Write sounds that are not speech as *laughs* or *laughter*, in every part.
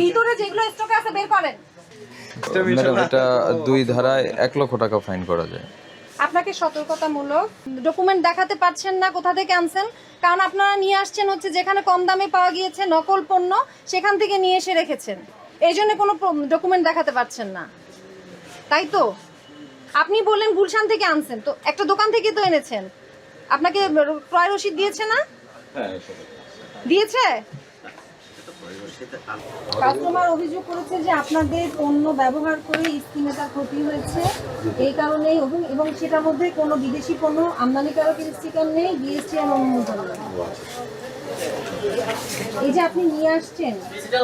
ভিতরে যেগুলো স্টকে আছে বের করেন। ম্যাডাম এটা দুই ধারায় এক লক্ষ টাকা ফাইন করা যায়। আপনাকে সতর্কতামূলক ডকুমেন্ট দেখাতে পারছেন না কোথা থেকে আনছেন কারণ আপনারা নিয়ে আসছেন হচ্ছে যেখানে কম দামে পাওয়া গিয়েছে নকল পণ্য সেখান থেকে নিয়ে এসে রেখেছেন। এই জন্য কোনো ডকুমেন্ট দেখাতে পারছেন না। তাই তো? আপনি বললেন গুলশান থেকে আনছেন তো একটা দোকান থেকে তো এনেছেন। আপনাকে ক্রয় রসিদ দিয়েছে না? দিয়েছে? কাস্টমার অভিযোগ করেছে যে আপনাদের পণ্য ব্যবহার করে স্কিনে তার ক্ষতি হয়েছে। এই কারণে এবং- সেটার মধ্যে কোনো বিদেশি পণ্য আমদানিকারক স্টিকার নেই জিএসটি এর অনুমোদন এই যে আপনি নিয়ে আসছেন,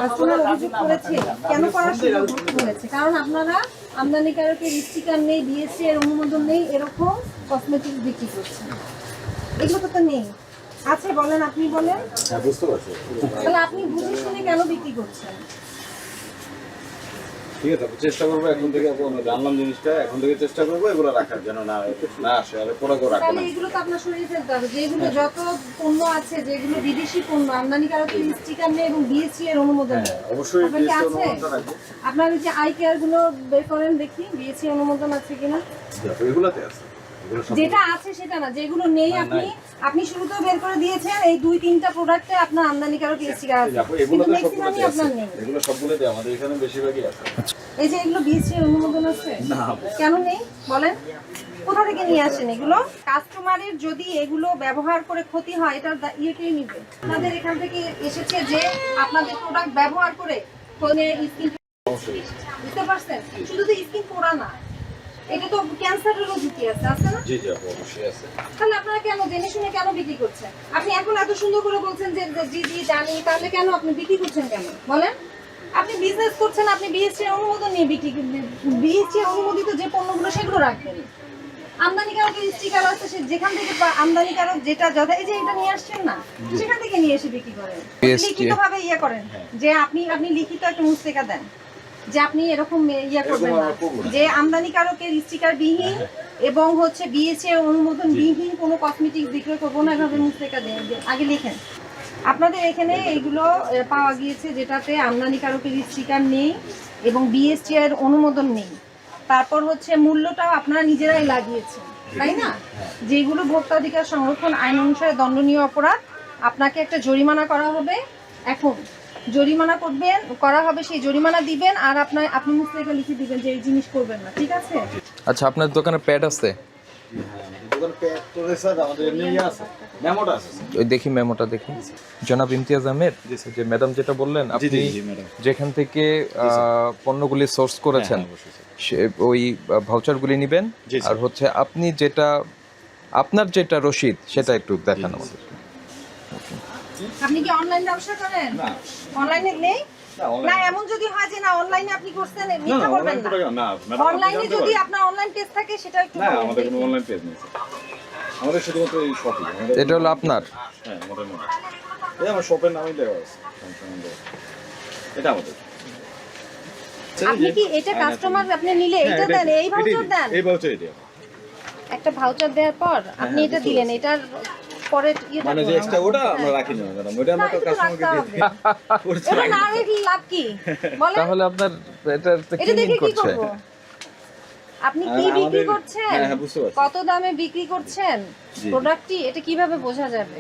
কাস্টমার অভিযোগ করেছে, কেন করার সুযোগ হয়েছে? কারণ আপনারা আমদানিকারকের স্টিকার নেই বিএসসি এর অনুমোদন নেই, এরকম কসমেটিক্স বিক্রি করছেন। এগুলো তো নেই। আছে বলেন আপনি বলেন। হ্যাঁ বুঝতে পারছি। তাহলে আপনি বুঝে শুনে কেন বিক্রি করছেন? ঠিক আছে চেষ্টা করব এখন থেকে জানলাম জিনিসটা এখন থেকে চেষ্টা করব এগুলো রাখার জন্য না না আসে আর প্রোডাক্ট রাখব না। এগুলো তো আপনার ফেলতে হবে যেগুলো যত পণ্য আছে যেগুলো বিদেশি পণ্য আমদানিকারকের স্টিকার নেই এবং বিএসসি এর অনুমোদন নেই। অবশ্যই আপনার আছে? আপনার যে আই কেয়ারগুলো বের করেন দেখি বিএসসি অনুমোদন আছে কিনা? এগুলাতে আছে। যেটা আছে সেটা না যেগুলো নেই আপনি আপনি শুরুতেও বের করে দিয়েছেন এই দুই তিনটা প্রোডাক্টে আপনার আমদানিকারক স্টিকার আছে দেখো, কিন্তু ম্যাক্সিমামই আছে আপনার নেই। এগুলো সবগুলোতে আমাদের এখানে বেশিরভাগই আছে। এই যে এগুলো বিএসসি অনুমোদন আছে? না। কেন নেই? বলেন। কোথা থেকে নিয়ে আসেন এগুলো? কাস্টমারের যদি এগুলো ব্যবহার করে ক্ষতি হয় এটার ইয়ে কে নিবে। আপনাদের এখান থেকে এসেছে যে আপনাদের প্রোডাক্ট ব্যবহার করে ফোনে স্কিন বুঝতে পারছেন? শুধু তো স্কিন পোড়া না। এটা তো ক্যান্সারেরও ঝুঁকি আছে? আছে না? জি জি অবশ্যই আছে। তাহলে আপনারা কেন জেনে শুনে কেন বিক্রি করছেন? আপনি এখন এত সুন্দর করে বলছেন যে যে জি জি জানি তাহলে কেন আপনি বিক্রি করছেন কেন? বলেন। আপনি বিজনেস করছেন আপনি বিএসসি অনুমোদন নিয়ে বিক্রি বিএসসি অনুমোদিত যে পণ্যগুলো সেগুলো রাখবেন আমদানিকারকের স্টিকার আছে সে যেখান থেকে পা- আমদানিকারক যেটা যথা এই যে এটা নিয়ে আসছেন না সেখান থেকে নিয়ে এসে বিক্রি করেন। BST লিখিত ভাবে ইয়ে করেন যে আপনি আপনি লিখিত একটা মুস্তিকা দেন। যে আপনি এরকম ইয়ে করবেন না। যে আমদানিকারকের স্টিকার বিহীন এবং হচ্ছে বিএসএ অনুমোদন বিহীন কোনো কসমেটিক্স বিক্রয় করব না এভাবে মুস্তিকা দেন। আগে লিখেন। আপনাদের এখানে এগুলো পাওয়া গিয়েছে যেটাতে আমদানিকারকের স্টিকার নেই এবং বিএসটি এর অনুমোদন নেই। তারপর হচ্ছে মূল্যটাও আপনারা নিজেরাই লাগিয়েছেন তাই না? যেগুলো ভোক্তাধিকার সংরক্ষণ আইন অনুসারে দণ্ডনীয় অপরাধ আপনাকে একটা জরিমানা করা হবে। এখন জরিমানা করবেন করা হবে সেই জরিমানা দিবেন আর আপনার আপনি মুস্তিকা লিখে দিবেন যে এই জিনিস করবেন না ঠিক আছে? আচ্ছা আপনার দোকানে প্যাড আছে? হ্যাঁ ওই দেখি মেমোটা দেখি। জনাব ইমতিয়াজ আহমেদ? যে ম্যাডাম যেটা বললেন আপনি জি জি ম্যাডাম। যেখান থেকে পণ্যগুলি সোর্স করেছেন হ্যাঁ, স্যার। সে ওই ভাউচারগুলি নেবেন আর হচ্ছে আপনি যেটা আপনার যেটা রসিদ সেটা একটু দেখান আমাদের। আপনি কি অনলাইন ব্যবসা করেন? না। অনলাইনে নেই? না এমন যদি হয় যে না অনলাইনে আপনি করছেন মিথ্যা না করবেন অনলাইন না। করে না। ম্যাডাম অনলাইনে যদি আপনার অনলাইন পেজ থাকে সেটা একটু না আমাদের কোনো অনলাইন পেজ নেই আমাদের শুধুমাত্র এই শপই এটা হলো আপনার। হ্যাঁ আমাদের নাম এই আমার শপের নামই দেওয়া আছে। এটা আমাদের। আপনি কি এটা হ্যাঁ, কাস্টমার আপনি নিলে হ্যাঁ, এটা দেন এই ভাউচার দেন? এই ভাউচার এটা একটা ভাউচার দেওয়ার পর আপনি হ্যাঁ, এটা দিলেন এটার পরে মানে যে এক্সট্রা ওটা আমরা রাখি না ম্যাডাম ওটা আমরা তো কাস্টমারকে রাখতে দিয়ে হবে। *laughs* দিই এটা না রেখে লাভ কি? বলেন। তাহলে আপনার এটা এটা কি দেখে কি করছে। করব? আপনি কি হ্যাঁ, বিক্রি করছেন? হ্যাঁ, হ্যাঁ, বুঝতে পারছি। কত দামে বিক্রি করছেন? প্রোডাক্টটি এটা কীভাবে বোঝা যাবে?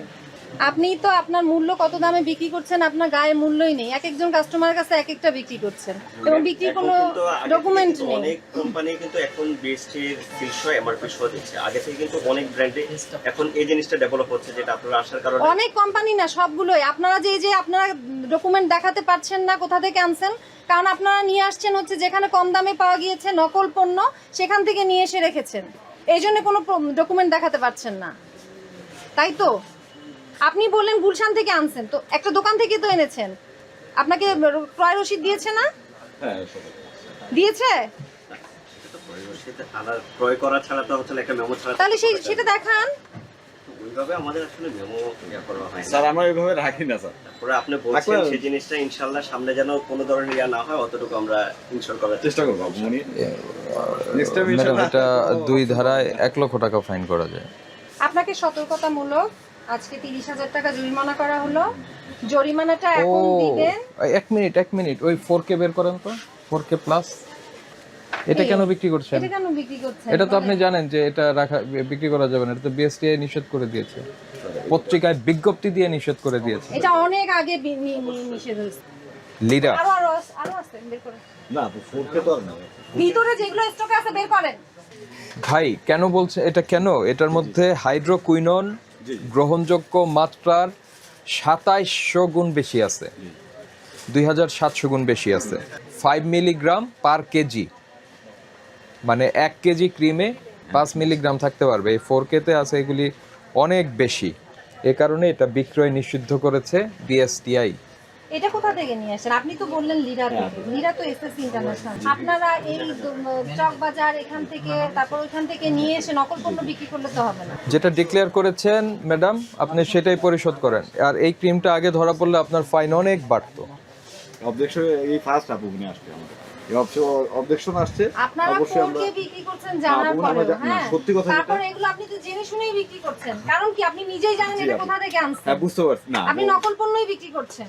আপনি তো আপনার মূল্য কত দামে বিক্রি করছেন আপনার গায়ে মূল্যই নেই। এক একজন কাস্টমারের কাছে এক একটা বিক্রি করছেন। এবং বিক্রির কোনো কিন্তু আগে থেকে ডকুমেন্ট নেই। অনেক কোম্পানি কিন্তু এখন বিএসটির তিনশো এমআরপি শো দিচ্ছে আগে থেকে কিন্তু অনেক ব্র্যান্ডে এখন এই জিনিসটা ডেভেলপ হচ্ছে যেটা আপনারা আসার কারণে। অনেক কোম্পানি না সবগুলোই। আপনারা যে এই যে আপনারা ডকুমেন্ট দেখাতে পারছেন না কোথা থেকে আনছেন কারণ আপনারা নিয়ে আসছেন হচ্ছে যেখানে কম দামে পাওয়া গিয়েছে নকল পণ্য সেখান থেকে নিয়ে এসে রেখেছেন। এই জন্য কোনো ডকুমেন্ট দেখাতে পারছেন না। তাই তো? আপনি বললেন গুলশান থেকে আনছেন তো একটা দোকান থেকে তো এনেছেন। আপনাকে ক্রয় রসিদ দিয়েছে না? হ্যাঁ দিয়েছে? সেটা তো পরিবেশিত ক্রয় করা ছাড়া তো হচ্ছে একটা মেমো ছাড়া তাহলে সেই সেটা দেখান। ওইভাবে আমাদের আসলে মেমো ইয়া করা হয় স্যার আমরা এইভাবে রাখি না স্যার। তারপরে আপনি বলছেন সেই জিনিসটা ইনশাল্লাহ সামনে যেন কোনো ধরনের ইয়া না হয় অতটুকু আমরা ইনশোর করার চেষ্টা করব মনি নেক্সট টাইম ম্যাডাম এটা দুই ধারায় এক লক্ষ টাকা ফাইন করা যায়। আপনাকে সতর্কতামূলক আজকে তিরিশ হাজার টাকা জরিমানা করা হলো। জরিমানাটা ও এখন দিবেন। এক মিনিট এক মিনিট। ওই ফোর কে বের করেন তো? ফোর কে প্লাস এটা কেন বিক্রি করছেন? এটা কেন বিক্রি করছেন? এটা তো আপনি জানেন যে এটা রাখা বিক্রি করা যাবে না। এটা তো বিএসটিআই নিষেধ করে দিয়েছে। পত্রিকায় বিজ্ঞপ্তি দিয়ে নিষেধ করে দিয়েছে। এটা অনেক আগে নিষেধ হয়েছে। লিডার। আরও আরও আরও আছে বের করেন। না তো আর না। ভিতরে যেগুলো স্টক আছে বের করেন। ভাই কেন বলছে এটা কেন? এটার মধ্যে হাইড্রোকুইনন গ্রহণযোগ্য মাত্রার সাতাইশশো গুণ বেশি আছে। দুই হাজার সাতশো গুণ বেশি আছে। Five milligram per KG. মানে এক কেজি ক্রিমে পাঁচ মিলিগ্রাম থাকতে পারবে। এই ফোর কেতে আছে এগুলি অনেক বেশি। এ কারণে এটা বিক্রয় নিষিদ্ধ করেছে বিএসটিআই। এটা কোথা থেকে নিয়ে আসেন? আপনি তো বললেন লিরা থেকে। লিরা তো এসএসসি ইন্টারন্যাশনাল আপনারা এই চক বাজার এখান থেকে তারপর ওইখান থেকে নিয়ে এসে নকল পণ্য বিক্রি করলে তো হবে না। যেটা ডিক্লেয়ার করেছেন ম্যাডাম আপনি সেটাই পরিশোধ করেন। আর এই ক্রিমটা আগে ধরা পড়লে আপনার ফাইন অনেক বাড়তো। অবজেকশন এই ফার্স্ট আপু নিয়ে আসছে আমাদের। এই অবজেকশন আসছে। আপনারা অবশ্যই আমরা বিক্রি করছেন জানার না, হ্যাঁ। সত্যি কথা তারপর এগুলো আপনি তো জেনে শুনেই বিক্রি করছেন। কারণ কি আপনি নিজেই জানেন এটা কোথা থেকে আনছেন? হ্যাঁ বুঝতে পারছি। না আপনি নকল পণ্যই বিক্রি করছেন।